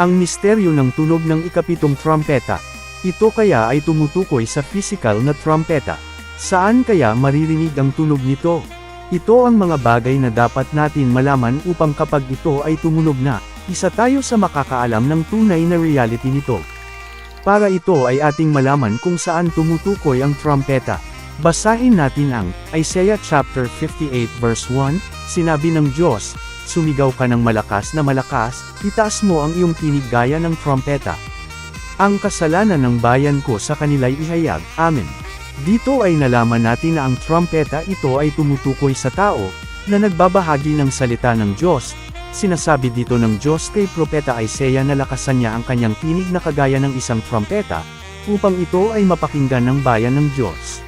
Ang misteryo ng tunog ng ikapitong trumpeta. Ito kaya ay tumutukoy sa physical na trumpeta. Saan kaya maririnig ang tunog nito? Ito ang mga bagay na dapat natin malaman upang kapag ito ay tumunog na, isa tayo sa makakaalam ng tunay na reality nito. Para ito ay ating malaman kung saan tumutukoy ang trumpeta. Basahin natin ang Isaiah chapter 58 verse 1, sinabi ng Diyos, Sumigaw ka ng malakas na malakas, itaas mo ang iyong tinig gaya ng trumpeta. Ang kasalanan ng bayan ko sa kanila'y ihayag, Amen. Dito ay nalaman natin na ang trumpeta ito ay tumutukoy sa tao, na nagbabahagi ng salita ng Diyos. Sinasabi dito ng Diyos kay Propeta Isaiah na lakasan niya ang kanyang tinig na kagaya ng isang trumpeta, upang ito ay mapakinggan ng bayan ng Diyos.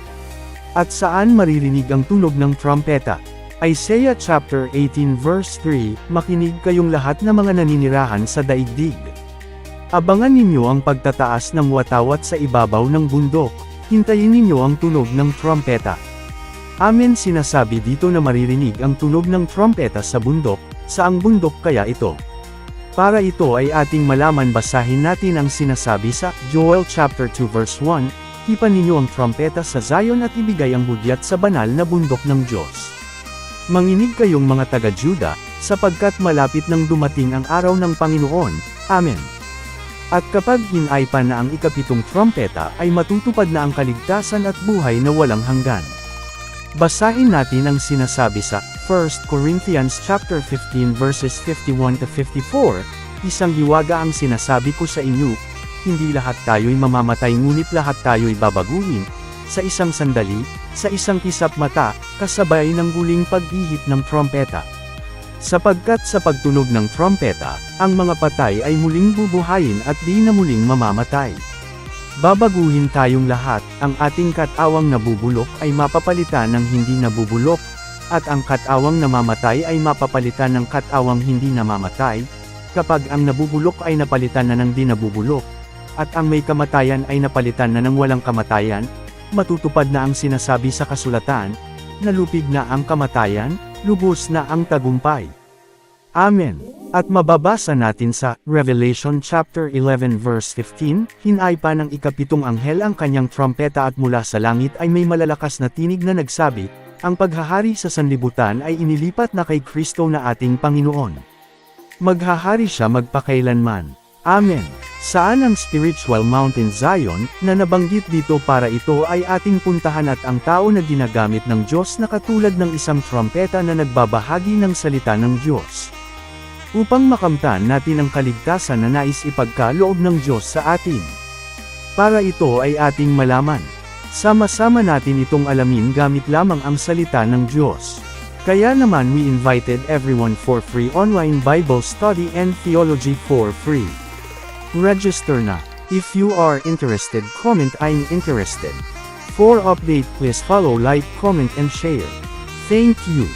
At saan maririnig ang tunog ng trumpeta? Isaiah chapter 18 verse 3, Makinig kayong lahat na mga naninirahan sa daigdig. Abangan ninyo ang pagtataas ng watawat sa ibabaw ng bundok, hintayin ninyo ang tunog ng trumpeta. Amen sinasabi dito na maririnig ang tunog ng trumpeta sa bundok, saang bundok kaya ito? Para ito ay ating malaman basahin natin ang sinasabi sa Joel chapter 2 verse 1, Hipan ninyo ang trumpeta sa Zion at ibigay ang hudyat sa banal na bundok ng Diyos. Manginig kayong mga taga-Juda, sapagkat malapit nang dumating ang araw ng Panginoon. Amen. At kapag hinay pa na ang ikapitong trumpeta ay matutupad na ang kaligtasan at buhay na walang hanggan. Basahin natin ang sinasabi sa 1 Corinthians chapter 15 verses 51 to 54, isang hiwaga ang sinasabi ko sa inyo, hindi lahat tayo'y mamamatay ngunit lahat tayo'y babaguhin, sa isang sandali, sa isang kisap mata, kasabay ng guling pag-ihip ng trompeta. Sapagkat sa pagtunog ng trompeta, ang mga patay ay muling bubuhayin at di na muling mamamatay. Babaguhin tayong lahat, ang ating katawang nabubulok ay mapapalitan ng hindi nabubulok, at ang katawang namamatay ay mapapalitan ng katawang hindi namamatay, kapag ang nabubulok ay napalitan na ng di nabubulok, at ang may kamatayan ay napalitan na ng walang kamatayan, matutupad na ang sinasabi sa kasulatan, nalupig na ang kamatayan, lubos na ang tagumpay. Amen. At mababasa natin sa Revelation chapter 11 verse 15, hinay pa ng ikapitong anghel ang kanyang trompeta at mula sa langit ay may malalakas na tinig na nagsabi, ang paghahari sa sanlibutan ay inilipat na kay Kristo na ating Panginoon. Maghahari siya magpakailanman. Amen. Saan ang spiritual mountain Zion, na nabanggit dito para ito ay ating puntahan at ang tao na ginagamit ng Diyos na katulad ng isang trompeta na nagbabahagi ng salita ng Diyos. Upang makamtan natin ang kaligtasan na nais ipagkaloob ng Diyos sa atin. Para ito ay ating malaman. Sama-sama natin itong alamin gamit lamang ang salita ng Diyos. Kaya naman we invited everyone for free online Bible study and theology for free. Register na. If you are interested, comment I'm interested. For update, please follow, like, comment and share. Thank you.